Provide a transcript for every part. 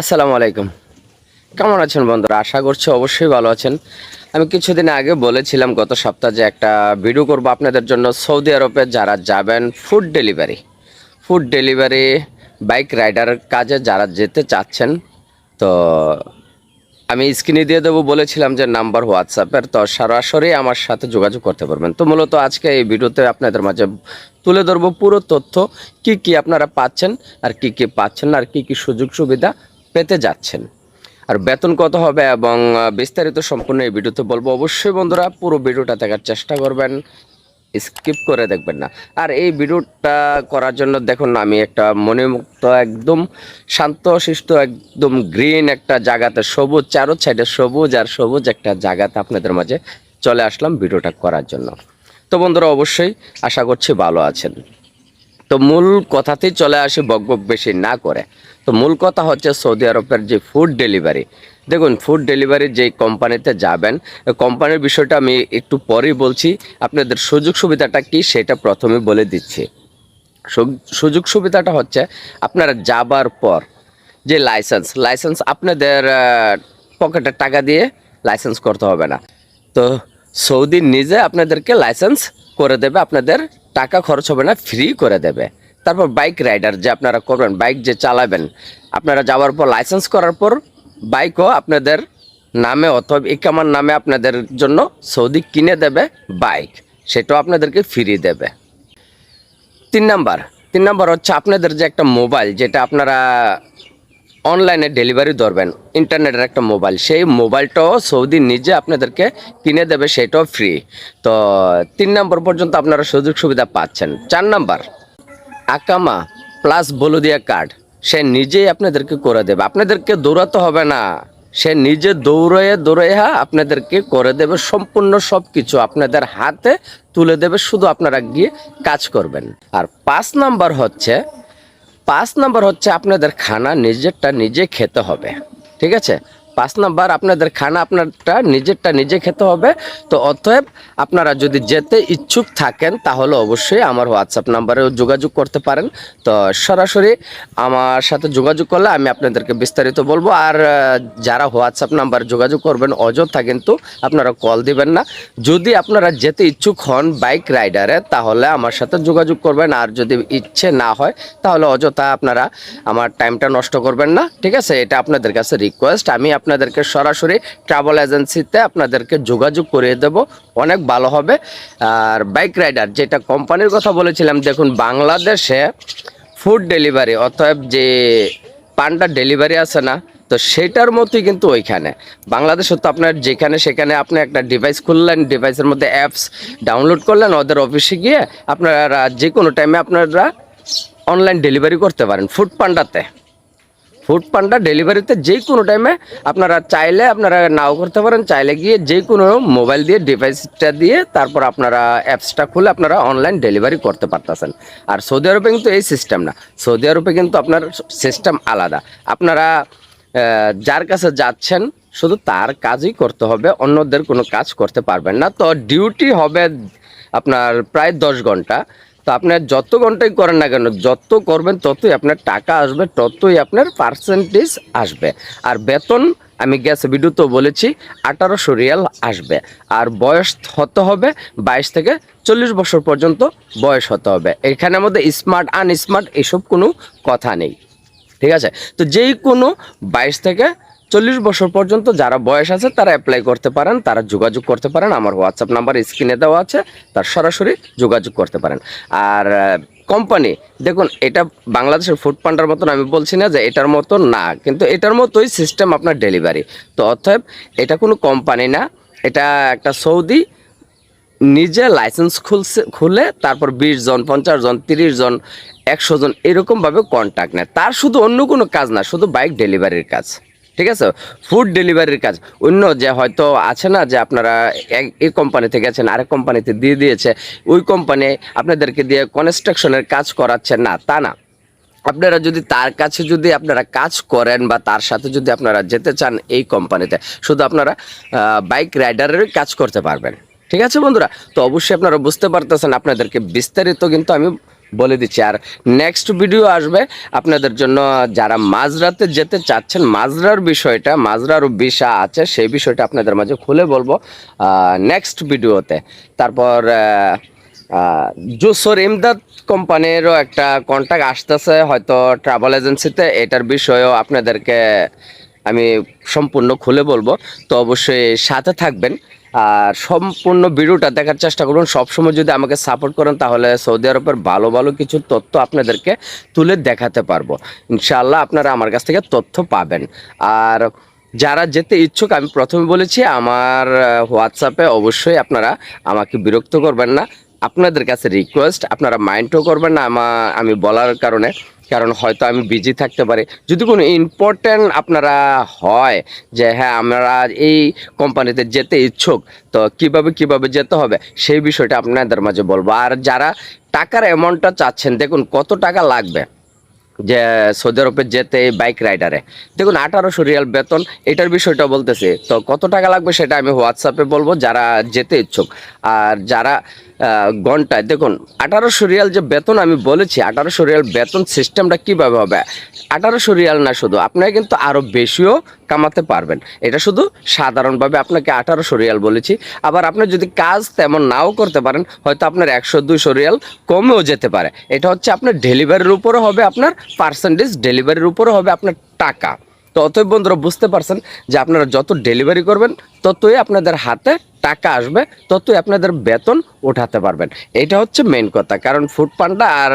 আসসালামু আলাইকুম। কেমন আছেন বন্ধুরা? আশা করছি অবশ্যই ভালো আছেন। আমি কিছুদিন আগে বলেছিলাম গত সপ্তাহে যে একটা ভিডিও করব আপনাদের জন্য সৌদি আরবে যারা যাবেন food delivery food delivery bike rider কাজে যারা যেতে চাচ্ছেন, তো আমি স্ক্রিনে দিয়ে দেবো। বলেছিলাম যে নাম্বার হোয়াটসঅ্যাপের তো সরাসরি আমার সাথে যোগাযোগ করতে পারবেন। তো মূলত আজকে এই ভিডিওতে আপনাদের মাঝে তুলে ধরবো পুরো তথ্য, কি কি আপনারা পাচ্ছেন আর কি কি পাচ্ছেন আর কি কি সুযোগ সুবিধা পেতে যাচ্ছেন। আর বেতন কত হবে এবং বিস্তারিত সম্পূর্ণ এই ভিডিওতে বলব। অবশ্যই বন্ধুরা, পুরো ভিডিওটা দেখার চেষ্টা করবেন। স্কিপ করে দেখবেন না। আর এই ভিডিওটা করার জন্য দেখুন আমি একটা মনোমুক্ত একদম শান্ত শিষ্ট একদম গ্রিন একটা জায়গাতে, সবুজ চারো সাইডে সবুজ আর সবুজ একটা জায়গাতে আপনাদের মাঝে চলে আসলাম ভিডিওটা করার জন্য। তো বন্ধুরা, অবশ্যই আশা করছি ভালো আছেন। তো মূল কথাতেই চলে আসি, বকবক বেশি না করে। তো মূল কথা হচ্ছে সৌদি আরবের যে ফুড ডেলিভারি দেখুন ফুড ডেলিভারি যে কোম্পানিতে যাবেন কোম্পানির বিষয়টা আমি একটু পরেই বলছি। আপনাদের সুযোগ সুবিধাটা কি সেটা প্রথমে বলে দিচ্ছি। সুযোগ সুবিধাটা হচ্ছে আপনারা যাবার পর যে লাইসেন্স লাইসেন্স আপনাদের পকেটে টাকা দিয়ে লাইসেন্স করতে হবে না। তো সৌদি নিজে আপনাদেরকে লাইসেন্স করে দেবে, আপনাদের টাকা খরচ হবে না ফ্রি করে দেবে। তারপর বাইক রাইডার যে আপনারা করবেন বাইক যে চালাবেন, আপনারা যাওয়ার পর লাইসেন্স করার পর বাইকও আপনাদের নামে অথবা ইকামার নামে আপনাদের জন্য সৌদি কিনে দেবে বাইক সেটাও আপনাদেরকে ফ্রি দেবে। তিন নাম্বার তিন নাম্বার হচ্ছে আপনাদের যে একটা মোবাইল যেটা আপনারা অনলাইনে ডেলিভারি ধরবেন ইন্টারনেটের একটা মোবাইল সেই মোবাইলটাও সৌদি নিজে আপনাদেরকে কিনে দেবে, সেটাও ফ্রি তো তিন নম্বর পর্যন্ত আপনারা সুযোগ সুবিধা পাচ্ছেন। চার নাম্বার আকামা প্লাস বলদিয়া কার্ড সে নিজেই আপনাদেরকে করে দেবে। আপনাদেরকে দৌড়াতে হবে না। সে নিজে দৌড়ে দৌড়ে আপনাদেরকে করে দেবে সম্পূর্ণ সব কিছু আপনাদের হাতে তুলে দেবে, শুধু আপনারা গিয়ে কাজ করবেন। আর পাঁচ নাম্বার হচ্ছে, পাঁচ নাম্বার হচ্ছে আপনাদের খানা নিজেরটা নিজে খেতে হবে। ঠিক আছে? পাঁচ নাম্বার, আপনাদের খানা আপনারটা নিজেরটা নিজে খেতে হবে। তো অতএব আপনারা যদি যেতে ইচ্ছুক থাকেন, তাহলে অবশ্যই আমার হোয়াটসঅ্যাপ নাম্বারেও যোগাযোগ করতে পারেন। তো সরাসরি আমার সাথে যোগাযোগ করলে আমি আপনাদেরকে বিস্তারিত বলব। আর যারা হোয়াটসঅ্যাপ নাম্বার যোগাযোগ করবেন, অযথা কিন্তু আপনারা কল দিবেন না। যদি আপনারা যেতে ইচ্ছুক হন বাইক রাইডারে, তাহলে আমার সাথে যোগাযোগ করবেন। আর যদি ইচ্ছে না হয়, তাহলে অযথা আপনারা আমার টাইমটা নষ্ট করবেন না। ঠিক আছে? এটা আপনাদের কাছে রিকোয়েস্ট আমি আপনাদেরকে সরাসরি ট্রাভেল এজেন্সিতে আপনাদেরকে যোগাযোগ করিয়ে দেব। অনেক ভালো হবে। আর বাইক রাইডার যেটা কোম্পানির কথা বলেছিলাম, দেখুন বাংলাদেশে ফুড ডেলিভারি অতএব যে পান্ডা ডেলিভারি আছে না, তো সেটার মতোই কিন্তু ওইখানে। বাংলাদেশে তো আপনার যেখানে সেখানে আপনি একটা ডিভাইস খুললেন ডিভাইসের মধ্যে অ্যাপস ডাউনলোড করলেন, ওদের অফিসে গিয়ে আপনারা যে কোনো টাইমে আপনারা অনলাইন ডেলিভারি করতে পারেন ফুড পান্ডাতে ফুড পান্ডা ডেলিভারিতে যে কোনো টাইমে আপনারা চাইলে আপনারা নাও করতে পারেন, চাইলে গিয়ে যে কোনো মোবাইল দিয়ে ডিভাইসটা দিয়ে তারপর আপনারা অ্যাপসটা খুলে আপনারা অনলাইন ডেলিভারি করতে পারতেছেন। আর সৌদি আরবে কিন্তু এই সিস্টেম না। সৌদি আরবে কিন্তু আপনার সিস্টেম আলাদা। আপনারা যার কাছে যাচ্ছেন, শুধু তার কাজই করতে হবে, অন্যদের কোনো কাজ করতে পারবেন না। তো ডিউটি হবে আপনার প্রায় দশ ঘণ্টা। তো আপনার যত ঘন্টাই করেন না কেন, যত করবেন ততই আপনার টাকা আসবে, ততই আপনার পার্সেন্টেজ আসবে। আর বেতন, আমি গ্যাস ভিডিওতেও বলেছি, আঠারোশো রিয়াল আসবে। আর বয়স হতে হবে বাইশ থেকে চল্লিশ বছর পর্যন্ত বয়স হতে হবে। এখানের মধ্যে স্মার্ট আনস্মার্ট এসব কোনো কথা নেই। ঠিক আছে? তো যেই কোনো বাইশ থেকে চল্লিশ বছর পর্যন্ত যারা বয়স আছে, তারা অ্যাপ্লাই করতে পারেন, তারা যোগাযোগ করতে পারেন। আমার হোয়াটসঅ্যাপ নাম্বার স্ক্রিনে দেওয়া আছে, তার সরাসরি যোগাযোগ করতে পারেন। আর কোম্পানি দেখুন, এটা বাংলাদেশের ফুড পান্ডার মতন আমি বলছি না যে এটার মতো না, কিন্তু এটার মতোই সিস্টেম আপনার ডেলিভারি তো অতএব, এটা কোনো কোম্পানি না, এটা একটা সৌদি, নিজে লাইসেন্স খুলছে, খুলে তারপর বিশ জন, পঞ্চাশ জন, তিরিশ জন, একশো জন এরকমভাবে কন্ট্যাক্ট নেয়। তার শুধু অন্য কোনো কাজ না, শুধু বাইক ডেলিভারির কাজ। ঠিক আছে? ফুড ডেলিভারির কাজ। অন্য যে হয়তো আছে না যে আপনারা এই কোম্পানিতে গেছেন আরেক কোম্পানিতে দিয়ে দিয়েছে, ওই কোম্পানি আপনাদেরকে দিয়ে কনস্ট্রাকশনের কাজ করাচ্ছে না, তা না। আপনারা যদি তার কাছে যদি আপনারা কাজ করেন বা তার সাথে যদি আপনারা যেতে চান এই কোম্পানিতে শুধু আপনারা বাইক রাইডারের কাজ করতে পারবেন। ঠিক আছে বন্ধুরা? তো অবশ্যই আপনারা বুঝতে পারতেছেন, আপনাদেরকে বিস্তারিত কিন্তু আমি বলে দিচ্ছি। আর নেক্সট ভিডিও আসবে আপনাদের জন্য। যারা মাঝরাতে যেতে চাচ্ছেন, মাঝরার বিষয়টা, মাঝরার ভিসা আছে, সেই বিষয়টা আপনাদের মাঝে খুলে বলব নেক্সট ভিডিওতে তারপর জোসর ইমদাদ কোম্পানিরও একটা কন্ট্যাক্ট আসতেছে, হয়তো ট্রাভেল এজেন্সিতে এটার বিষয়েও আপনাদেরকে আমি সম্পূর্ণ খুলে বলব। তো অবশ্যই সাথে থাকবেন। আর সম্পূর্ণ ভিডিওটা দেখার চেষ্টা করুন। সবসময় যদি আমাকে সাপোর্ট করেন, তাহলে সৌদি আরবের ভালো ভালো কিছু তথ্য আপনাদেরকে তুলে দেখাতে পারব। ইনশাআল্লাহ আপনারা আমার কাছ থেকে তথ্য পাবেন। আর যারা যেতে ইচ্ছুক, আমি প্রথমে বলেছি, আমার হোয়াটসঅ্যাপে অবশ্যই আপনারা আমাকে বিরক্ত করবেন না। আপনাদের কাছে রিকোয়েস্ট আপনারা মাইন্ডও করবেন না আমি বলার কারণে। কারণ হয়তো আমি বিজি থাকতে পারি। যদি কোনো ইম্পর্ট্যান্ট আপনারা হয় যে হ্যাঁ আমরা এই কোম্পানিতে যেতে ইচ্ছুক, তো কীভাবে কীভাবে যেতে হবে? সেই বিষয়টা আপনাদের মাঝে বলব। আর যারা টাকার অ্যামাউন্টটা চাচ্ছেন, দেখুন কত টাকা লাগবে যে, সৌদি আরবে যেতে বাইক রাইডারে দেখুন, আঠারোশো রিয়াল বেতন, এটার বিষয়টা বলতেছি। তো কত টাকা লাগবে সেটা আমি হোয়াটসঅ্যাপে বলব, যারা যেতে ইচ্ছুক। আর যারা ঘন্টায়। দেখুন, আঠারোশো রিয়াল যে বেতন আমি বলেছি, আঠারোশো রিয়াল বেতন সিস্টেমটা কীভাবে হবে? আঠারোশো রিয়াল না শুধু, আপনারা কিন্তু আরও বেশিও কামাতে পারবেন। এটা শুধু সাধারণভাবে আপনাকে আঠারোশো রিয়াল বলেছি। আবার আপনি যদি কাজ তেমন নাও করতে পারেন, হয়তো আপনার একশো, দুইশো রিয়াল কমেও যেতে পারে। এটা হচ্ছে আপনার ডেলিভারির উপরে হবে আপনার পার্সেন্টেজ ডেলিভারির উপরও হবে আপনার টাকা। তো অতএব বন্ধুরা বুঝতে পারছেন যে আপনারা যত ডেলিভারি করবেন, ততই আপনাদের হাতে টাকা আসবে, ততই আপনাদের বেতন উঠাতে পারবেন। এটা হচ্ছে মেন কথা। কারণ ফুড পান্ডা আর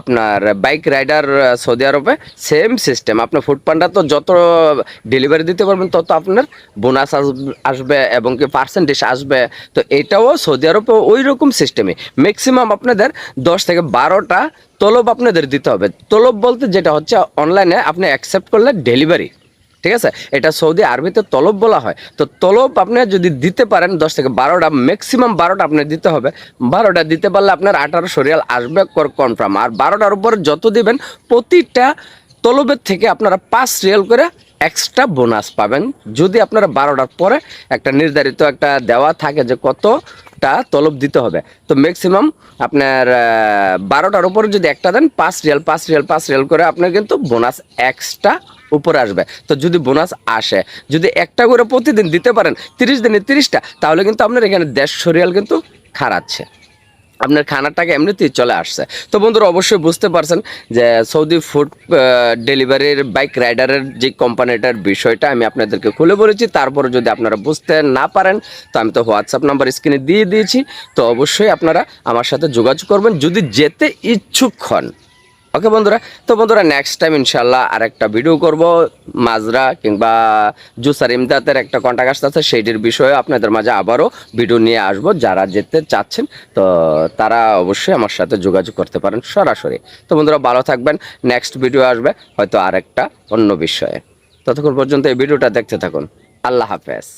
আপনার বাইক রাইডার সৌদি আরবে সেম সিস্টেম আপনার ফুড পান্ডা তো যত ডেলিভারি দিতে পারবেন, তত আপনার বোনাস আসবে এবং কি পার্সেন্টেজ আসবে। তো এটাও সৌদি আরবে ওই রকম সিস্টেমে ম্যাক্সিমাম আপনাদের দশ থেকে বারোটা তলব আপনাদের দিতে হবে। তলব বলতে যেটা হচ্ছে অনলাইনে আপনি অ্যাকসেপ্ট করলে ডেলিভারি ঠিক আছে? এটা সৌদি আরবিতে তলব বলা হয়। তো তলব আপনি যদি দিতে পারেন, দশ থেকে বারোটা ম্যাক্সিমাম বারোটা আপনার দিতে হবে। বারোটা দিতে পারলে আপনার আঠারো রিয়াল আসবে কনফার্ম আর বারোটার উপর যত দিবেন, প্রতিটা তলবের থেকে আপনারা পাঁচ রিয়াল করে এক্সট্রা বোনাস পাবেন যদি আপনারা বারোটার পরে একটা নির্ধারিত একটা দেওয়া থাকে যে কতটা তলব দিতে হবে। তো ম্যাক্সিমাম আপনার বারোটার উপরে যদি একটা দেন, পাঁচ রিয়াল পাঁচ রিয়াল পাঁচ রিয়াল করে আপনার কিন্তু বোনাস এক্সট্রা উপরে আসবে। তো যদি বোনাস আসে, যদি একটা করে প্রতিদিন দিতে পারেন, তিরিশ দিনে তিরিশটা, তাহলে কিন্তু আপনার এখানে দেড়শো রিয়াল কিন্তু খারাচ্ছে আপনার খানার টাকা এমনিতেই চলে আসছে। তো বন্ধুরা, অবশ্যই বুঝতে পারছেন যে সৌদি ফুড ডেলিভারির বাইক রাইডারের যে কোম্পানিটার বিষয়টা আমি আপনাদেরকে খুলে বলেছি। তারপরে যদি আপনারা বুঝতে না পারেন, তো আমি তো হোয়াটসঅ্যাপ নাম্বার স্ক্রিনে দিয়ে দিয়েছি। তো অবশ্যই আপনারা আমার সাথে যোগাযোগ করবেন। যদি যেতে ইচ্ছুক হন ওকে বন্ধুরা, তো বন্ধুরা নেক্সট টাইম ইনশাল্লাহ আরেকটা ভিডিও করব। মাজরা কিংবা জুসার ইমদাতের একটা কন্ট্যাক্ট আসতে আছে, সেইটির বিষয়ে আপনাদের মাঝে আবারও ভিডিও নিয়ে আসব। যারা যেতে চাচ্ছেন, তো তারা অবশ্যই আমার সাথে যোগাযোগ করতে পারেন সরাসরি। তো বন্ধুরা, ভালো থাকবেন নেক্সট ভিডিও আসবে, হয়তো আরেকটা অন্য বিষয়ে। ততক্ষণ পর্যন্ত এই ভিডিওটা দেখতে থাকুন। আল্লাহ হাফেজ।